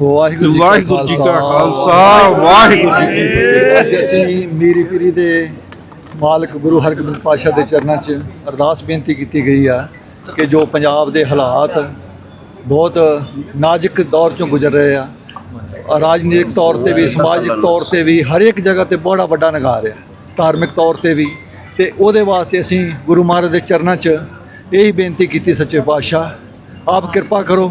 ਵਾਹਿਗੁਰੂ ਜੀ ਕਾ ਵਾਹਿਗੁਰੂ ਜੀ ਕਾ ਖਾਲਸਾ ਵਾਹਿਗੁਰੂ ਜੀ ਕੀ ਫਤਿਹ। ਅੱਜ ਅਸੀਂ ਮੀਰੀ ਪੀਰੀ ਦੇ ਮਾਲਕ ਗੁਰੂ ਹਰਗੋਬਿੰਦ ਪਾਤਸ਼ਾਹ ਦੇ ਚਰਨਾਂ 'ਚ ਅਰਦਾਸ ਬੇਨਤੀ ਕੀਤੀ ਗਈ ਆ ਕਿ ਜੋ ਪੰਜਾਬ ਦੇ ਹਾਲਾਤ ਬਹੁਤ ਨਾਜ਼ੁਕ ਦੌਰ 'ਚੋਂ ਗੁਜ਼ਰ ਰਹੇ ਆ ਰਾਜਨੀਤਿਕ ਤੌਰ ਤੇ ਵੀ ਸਮਾਜਿਕ ਤੌਰ ਤੇ ਵੀ ਹਰ ਇੱਕ ਜਗ੍ਹਾ ਤੇ ਬੜਾ ਵੱਡਾ ਨਗਾਰ ਆ ਧਾਰਮਿਕ ਤੌਰ ਤੇ ਵੀ ਤੇ ਉਹਦੇ ਵਾਸਤੇ ਅਸੀਂ ਗੁਰੂ ਮਹਾਰਾਜ ਦੇ ਚਰਨਾਂ 'ਚ ਇਹੀ ਬੇਨਤੀ ਕੀਤੀ ਸੱਚੇ ਪਾਤਸ਼ਾਹ ਆਪ ਕਿਰਪਾ ਕਰੋ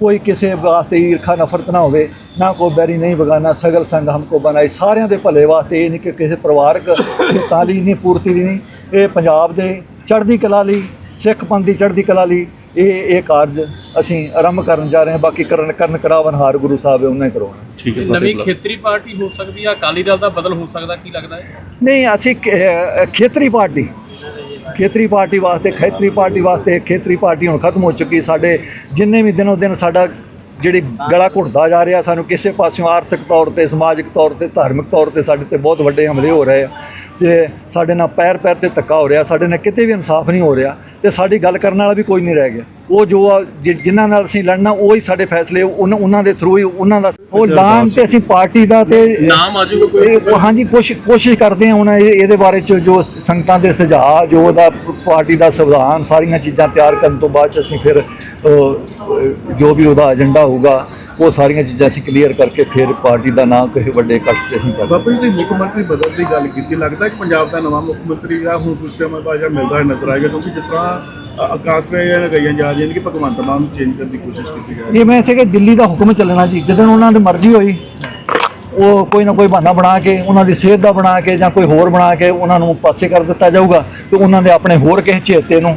ਕੋਈ ਕਿਸੇ ਵਾਸਤੇ ਈਰਖਾ ਨਫ਼ਰਤ ਨਾ ਹੋਵੇ ਨਾ ਕੋ ਬੈਰੀ ਨਹੀਂ ਬਗਾਨਾ ਸਗਲ ਸੰਗ ਹਮਕੋ ਬਣਾਈ। ਸਾਰਿਆਂ ਦੇ ਭਲੇ ਵਾਸਤੇ ਇਹ ਨਹੀਂ ਕਿ ਕਿਸੇ ਪਰਿਵਾਰਕ ਤਾਲੀ ਨਹੀਂ ਪੂਰਤੀ ਦੀ ਨਹੀਂ। ਇਹ ਪੰਜਾਬ ਦੇ ਚੜ੍ਹਦੀ ਕਲਾ ਲਈ ਸਿੱਖ ਪੰਥ ਦੀ ਚੜ੍ਹਦੀ ਕਲਾ ਲਈ ਇਹ ਇਹ ਕਾਰਜ ਅਸੀਂ ਆਰੰਭ ਕਰਨ ਜਾ ਰਹੇ ਹਾਂ। ਬਾਕੀ ਕਰਨ ਕਰਨ ਕਰਾਵਨ ਹਾਰ ਗੁਰੂ ਸਾਹਿਬ ਹੈ ਉਹਨਾਂ ਹੀ ਕਰਾਉਣਾ। ਠੀਕ ਹੈ ਨਵੀਂ ਖੇਤਰੀ ਪਾਰਟੀ ਹੋ ਸਕਦੀ ਆ ਅਕਾਲੀ ਦਲ ਦਾ ਬਦਲ ਹੋ ਸਕਦਾ ਕੀ ਲੱਗਦਾ ਹੈ? ਨਹੀਂ ਅਸੀਂ ਖੇਤਰੀ ਪਾਰਟੀ। ਖੇਤਰੀ ਪਾਰਟੀ ਵਾਸਤੇ, ਖੇਤਰੀ ਪਾਰਟੀ ਵਾਸਤੇ ਖੇਤਰੀ ਪਾਰਟੀ ਹੁਣ ਖਤਮ ਹੋ ਚੁੱਕੀ ਸਾਡੇ ਜਿੰਨੇ ਵੀ ਦਿਨੋਂ ਦਿਨ ਸਾਡਾ ਜਿਹੜੀ ਗਲਾ ਘੁੱਟਦਾ ਜਾ ਰਿਹਾ ਸਾਨੂੰ ਕਿਸੇ ਪਾਸਿਓਂ ਆਰਥਿਕ ਤੌਰ ਤੇ ਸਮਾਜਿਕ ਤੌਰ ਤੇ ਧਾਰਮਿਕ ਤੌਰ ਤੇ ਸਾਡੇ ਤੇ ਬਹੁਤ ਵੱਡੇ ਹਮਲੇ ਹੋ ਰਹੇ ਆ। ਤੇ ਸਾਡੇ ਨਾਲ ਪੈਰ ਪੈਰ ਤੇ ਧੱਕਾ ਹੋ ਰਿਹਾ ਸਾਡੇ ਨਾਲ ਕਿਤੇ ਵੀ ਇਨਸਾਫ ਨਹੀਂ ਹੋ ਰਿਹਾ ਤੇ ਸਾਡੀ ਗੱਲ ਕਰਨ ਵਾਲਾ ਵੀ ਕੋਈ ਨਹੀਂ ਰਹਿ ਗਿਆ। ਉਹ ਜੋ ਆ ਜਿ- ਜਿਨ੍ਹਾਂ ਨਾਲ ਅਸੀਂ ਲੜਨਾ ਉਹ ਹੀ ਸਾਡੇ ਫੈਸਲੇ ਉਹਨਾਂ ਉਹਨਾਂ ਦੇ ਥਰੂ ਹੀ ਉਹਨਾਂ ਦਾ ਉਹ ਐਲਾਨ ਤੇ ਅਸੀਂ ਪਾਰਟੀ ਦਾ ਤੇ ਨਾਮ ਆਜੂਗਾ ਕੋਈ। ਹਾਂਜੀ ਕੋਸ਼ਿਸ਼ ਕੋਸ਼ਿਸ਼ ਕਰਦੇ ਹਾਂ ਹੁਣ ਇਹ- ਇਹਦੇ ਬਾਰੇ ਚ ਜੋ ਸੰਗਤਾਂ ਦੇ ਸੁਝਾਅ ਜੋ ਉਹਦਾ ਪਾਰਟੀ ਦਾ ਸੰਵਿਧਾਨ ਸਾਰੀਆਂ ਚੀਜ਼ਾਂ ਤਿਆਰ ਕਰਨ ਤੋਂ ਬਾਅਦ ਚ ਅਸੀਂ ਫਿਰ ਜੋ ਵੀ ਉਹਦਾ ਏਜੰਡਾ ਹੋਊਗਾ ਉਹ ਸਾਰੀਆਂ ਚੀਜ਼ਾਂ ਅਸੀਂ ਕਲੀਅਰ ਕਰਕੇ ਫਿਰ ਪਾਰਟੀ ਦਾ ਨਾਮ ਕਿਸੇ ਵੱਡੇ ਇਕੱਠ 'ਚ ਅਸੀਂ ਕਰਦੇ ਬਾਪੂ ਜੀ ਤੁਸੀਂ ਮੁੱਖ ਮੰਤਰੀ ਬਦਲ ਦੀ ਗੱਲ ਕੀਤੀ ਲੱਗਦਾ ਕਿ ਪੰਜਾਬ ਦਾ ਨਵਾਂ ਮੁੱਖ ਮੰਤਰੀ ਆ ਹੁਣ ਬਾਅਦ ਜਿਹੜਾ ਮਿਲਦਾ ਨਜ਼ਰ ਆਏਗਾ ਕਿਉਂਕਿ ਜਿਸ ਤਰ੍ਹਾਂ ਆਕਾਸ਼ ਨੇ ਜਾਂ ਗਈਆਂ ਜਾ ਰਹੀਆਂ ਨੇ ਕਿ ਭਗਵੰਤ ਮਾਨ ਨੂੰ ਚੇਂਜ ਕਰਨ ਦੀ ਕੋਸ਼ਿਸ਼ ਕੀਤੀ ਜਾ ਰਹੀ ਹੈ। ਇਹ ਮੈਂ ਇੱਥੇ ਕਿ ਦਿੱਲੀ ਦਾ ਹੁਕਮ ਚੱਲਣਾ ਜੀ ਜਦੋਂ ਉਹਨਾਂ ਦੀ ਮਰਜ਼ੀ ਹੋਈ ਉਹ ਕੋਈ ਨਾ ਕੋਈ ਬਹਾਨਾ ਬਣਾ ਕੇ ਉਹਨਾਂ ਦੀ ਸਿਹਤ ਦਾ ਬਣਾ ਕੇ ਜਾਂ ਕੋਈ ਹੋਰ ਬਣਾ ਕੇ ਉਹਨਾਂ ਨੂੰ ਪਾਸੇ ਕਰ ਦਿੱਤਾ ਜਾਊਗਾ ਤੇ ਉਹਨਾਂ ਦੇ ਆਪਣੇ ਹੋਰ ਕਿਸੇ ਚੇਤੇ ਨੂੰ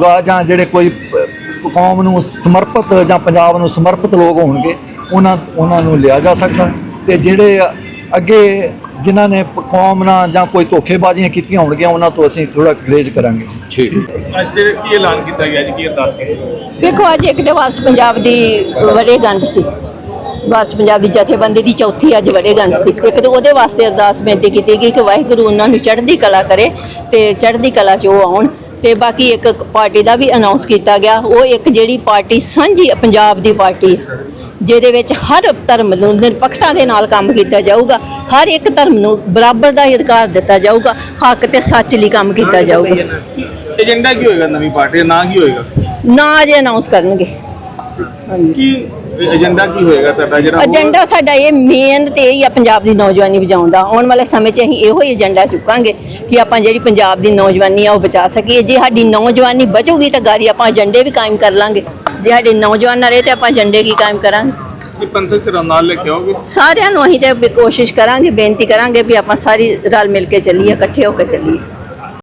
ਹੋਊਗਾ ਜਾਂ ਜਿਹੜੇ ਕੋਈ ਕੌਮ ਨੂੰ ਸਮਰਪਿਤ ਜਾਂ ਪੰਜਾਬ ਨੂੰ ਸਮਰਪਿਤ ਲੋਕ ਹੋਣਗੇ ਉਹਨਾਂ ਉਹਨਾਂ ਨੂੰ ਲਿਆ ਜਾ ਸਕਦਾ। ਤੇ ਜਿਹੜੇ ਅੱਗੇ ਜਿਨ੍ਹਾਂ ਨੇ ਕੌਮ ਨਾਲ ਜਾਂ ਕੋਈ ਧੋਖੇਬਾਜ਼ੀਆਂ ਕੀਤੀਆਂ ਹੋਣਗੀਆਂ ਉਹਨਾਂ ਤੋਂ ਅਸੀਂ ਥੋੜਾ ਗਰੇਜ ਕਰਾਂਗੇ। ਠੀਕ। ਅੱਜ ਕੀ ਐਲਾਨ ਕੀਤਾ ਗਿਆ ਜੀ? ਕੀ ਅਰਦਾਸ ਕੀਤੀ ਵੇਖੋ ਅੱਜ ਇੱਕ ਤੇ ਵਾਰਸ ਪੰਜਾਬ ਦੀ ਵਰੇਗੰਢ ਸੀ। ਵਾਰਸ ਪੰਜਾਬ ਦੀ ਜਥੇਬੰਦੀ ਦੀ ਚੌਥੀ ਅੱਜ ਵਰੇਗੰਢ ਸੀ। ਇੱਕ ਤੇ ਉਹਦੇ ਵਾਸਤੇ ਅਰਦਾਸ ਬੇਨਤੀ ਕੀਤੀ ਗਈ ਕਿ ਵਾਹਿਗੁਰੂ ਉਹਨਾਂ ਨੂੰ ਚੜ੍ਹਦੀ ਕਲਾ ਕਰੇ ਤੇ ਚੜ੍ਹਦੀ ਕਲਾ 'ਚ ਉਹ ਆਉਣ। ਤੇ ਬਾਕੀ ਇੱਕ ਪਾਰਟੀ ਦਾ ਵੀ ਅਨਾਉਂਸ ਕੀਤਾ ਗਿਆ। ਉਹ ਇੱਕ ਜਿਹੜੀ ਪਾਰਟੀ ਸਾਂਝੀ ਪੰਜਾਬ ਦੀ ਪਾਰਟੀ ਜਿਹਦੇ ਵਿੱਚ ਹਰ ਧਰਮ ਨੂੰ ਨਿਰਪੱਖਤਾ ਦੇ ਨਾਲ ਕੰਮ ਕੀਤਾ ਜਾਊਗਾ। ਹਰ ਇੱਕ ਧਰਮ ਨੂੰ ਬਰਾਬਰ ਦਾ ਅਧਿਕਾਰ ਦਿੱਤਾ ਜਾਊਗਾ। ਹੱਕ ਤੇ ਸੱਚ ਲਈ ਕੰਮ ਕੀਤਾ ਜਾਊਗਾ। ਏਜੰਡਾ ਕੀ ਹੋਏਗਾ? ਨਵੀਂ ਪਾਰਟੀ ਦਾ ਨਾਂ ਕੀ ਹੋਏਗਾ? ਨਾ ਅਜੇ ਅਨਾਉਂਸ ਕਰਨਗੇ। ਹਾਂਜੀ ਕੀ ਏਜੰਡਾ ਕੀ ਹੋਏਗਾ ਤੁਹਾਡਾ ਜਿਹੜਾ ਹੋਰ- ਏਜੰਡਾ ਸਾਡਾ ਇਹ ਮੇਨ ਤੇ ਹੀ ਆ ਪੰਜਾਬ ਦੀ ਨੌਜਵਾਨੀ ਬਚਾਉਣ ਦਾ। ਆਉਣ ਵਾਲੇ ਸਮੇਂ 'ਚ ਅਸੀਂ ਇਹੋ ਹੀ ਏਜੰਡਾ ਚੁੱਕਾਂਗੇ ਕਿ ਆਪਾਂ ਜਿਹੜੀ ਪੰਜਾਬ ਦੀ ਨੌਜਵਾਨੀ ਆ ਉਹ ਬਚਾ ਸਕੀਏ। ਜੇ ਸਾਡੀ ਨੌਜਵਾਨੀ ਬਚੂਗੀ ਤਾਂ ਗਾਰੀ ਆਪਾਂ ਏਜੰਡੇ ਵੀ ਕਾਇਮ ਕਰ ਲਾਂਗੇ। ਜੇ ਸਾਡੇ ਨੌਜਵਾਨ ਨਾ ਰਹੇ ਤੇ ਆਪਾਂ ਏਜੰਡੇ ਕੀ ਕਾਇਮ ਕਰਾਂਗੇ? ਕੀ ਪੰਥਕ ਧਿਰਾਂ ਨਾਲ ਲੈ ਕੇ ਆਓਗੇ? ਸਾਰਿਆਂ ਨੂੰ ਅਸੀਂ ਤੇ ਕੋਸ਼ਿਸ਼ ਕਰਾਂਗੇ ਬੇਨਤੀ ਕਰਾਂਗੇ ਵੀ ਆਪਾਂ ਸਾਰੀ ਰਲ ਮਿਲ ਕੇ ਚੱਲੀਏ ਇਕੱਠੇ ਹੋ ਕੇ ਚੱਲੀਏ।